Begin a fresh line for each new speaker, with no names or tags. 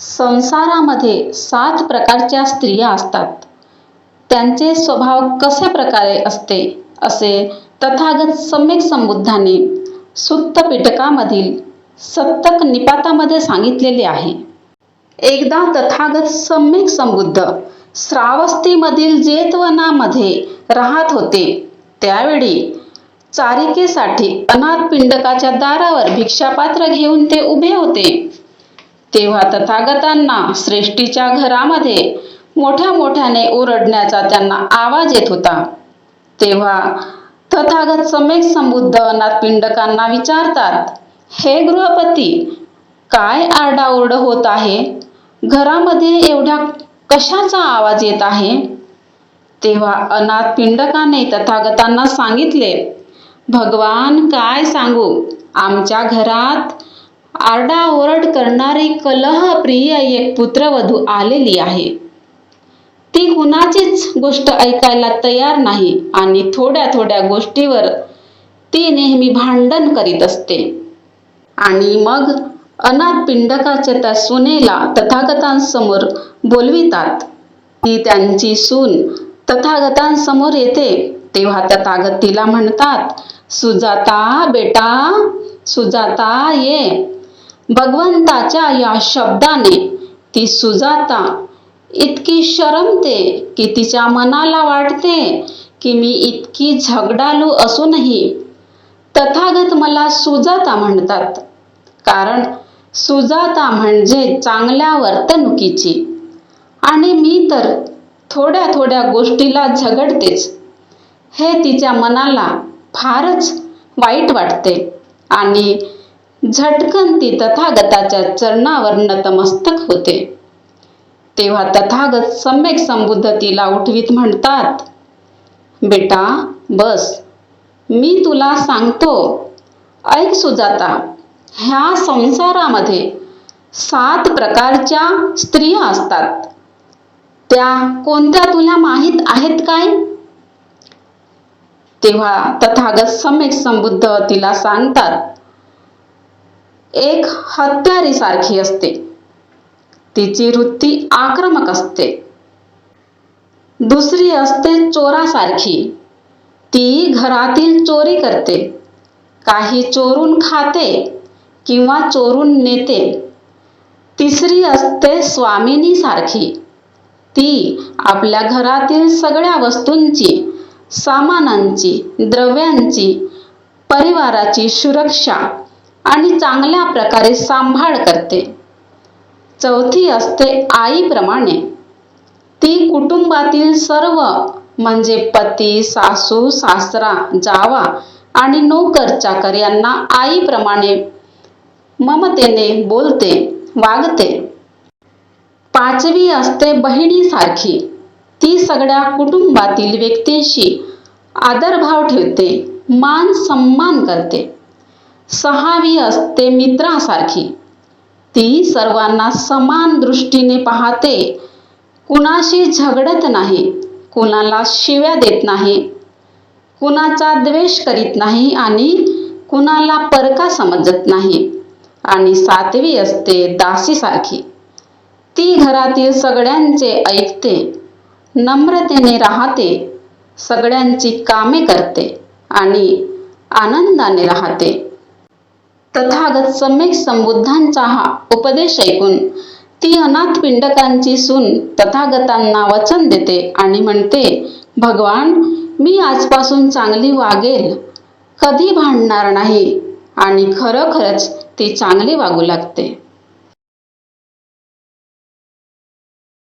संसारामध्ये सात प्रकारच्या स्त्रिया असतात. त्यांचे स्वभाव कशा प्रकारे असते असे तथागत सम्यक संबुद्धाने सुत्तपिटकामधील सत्तक सप्तक निपातामध्ये सांगितलेले आहे. एकदा तथागत सम्यक संबुद्ध श्रावस्तीमधील जेतवनामध्ये राहत होते त्यावेळी चारिकेसाठी अनाथ पिंडकाच्या दारावर भिक्षापात्र घेऊन ते उभे होते. तेव्हा तथागतांना श्रेष्ठीच्या घरामध्ये मोठ्या मोठ्याने ओरडण्याचा त्यांना आवाज येत होता. तेव्हा तथागत समेक संबुद्ध अनाथ पिंडकांना विचारतात हे गृहपती काय आरडाओरड होत आहे? घरामध्ये एवढ्या कशाचा आवाज येत आहे? तेव्हा अनाथ पिंडकाने तथागतांना सांगितले भगवान काय सांगू? आमच्या घरात आरडाओरड करणारी कलहप्रिय एक पुत्रवधू आलेली आहे. ती कुणाचीच गोष्ट ऐकायला तयार नाही आणि थोड्या थोड्या गोष्टीवर ती नेहमी भांडण करीत असते. आणि मग अनाथ पिंडकाच्या त्या सुनेला तथागतांसमोर बोलवितात. ती त्यांची सून तथागतांसमोर येते. तेव्हा तथागत तिला म्हणतात सुजाता बेटा सुजाता ये. भगवंताच्या या शब्दाने ती सुजाता इतकी शरमते की तिच्या मनाला वाटते की मी इतकी झगडालू असूनही तथागत मला सुजाता म्हणतात. कारण सुजाता म्हणजे चांगल्या वर्तणुकीची. आणि मी तर थोड्या थोड्या गोष्टीला झगडतेच. हे तिच्या मनाला फारच वाईट वाटते. आणि झटकन ती तथागताच्या चरणावर नतमस्तक होते. तेव्हा तथागत सम्यक संबुद्ध तिला उठवीत म्हणतात बेटा बस. मी तुला सांगतो. ऐक सुजाता ह्या संसारामध्ये सात प्रकारच्या स्त्रिया असतात. त्या कोणत्या तुला माहीत आहेत काय? तेव्हा तथागत सम्यक संबुद्ध तिला सांगतात एक हत्यारीसारखी असते. तिची वृत्ती आक्रमक असते. दुसरी असते चोरासारखी. ती घरातील चोरी करते. काही चोरून खाते किंवा चोरून नेते. तिसरी असते स्वामिनीसारखी. ती आपल्या घरातील सगळ्या वस्तूंची सामानांची द्रव्यांची परिवाराची सुरक्षा आणि चांगल्या प्रकारे सांभाळ करते. चौथी असते आईप्रमाणे. ती कुटुंबातील सर्व म्हणजे पती सासू सासरा जावा आणि नोकर चाकर यांना आईप्रमाणे ममतेने बोलते वागते. पाचवी असते बहिणीसारखी. ती सगळ्या कुटुंबातील व्यक्तींशी आदरभाव ठेवते मान सन्मान करते. सहावी असते मित्रासारखी. ती सर्वांना समान दृष्टीने पाहते. कुणाशी झगडत नाही कुणाला शिव्या देत नाही कुणाचा द्वेष करीत नाही आणि कुणाला परका समजत नाही. आणि सातवी असते दासीसारखी. ती घरातील सगळ्यांचे ऐकते नम्रतेने राहते सगळ्यांची कामे करते आणि आनंदाने राहते. तथागत सम्यक संबुद्धांचा हा उपदेश ऐकून ती अनाथ पिंडकांची सून तथागतांना वचन देते आणि म्हणते भगवान मी आजपासून चांगली वागेल. कधी भांडणार नाही आणि खरोखरच ती चांगली वागू लागते.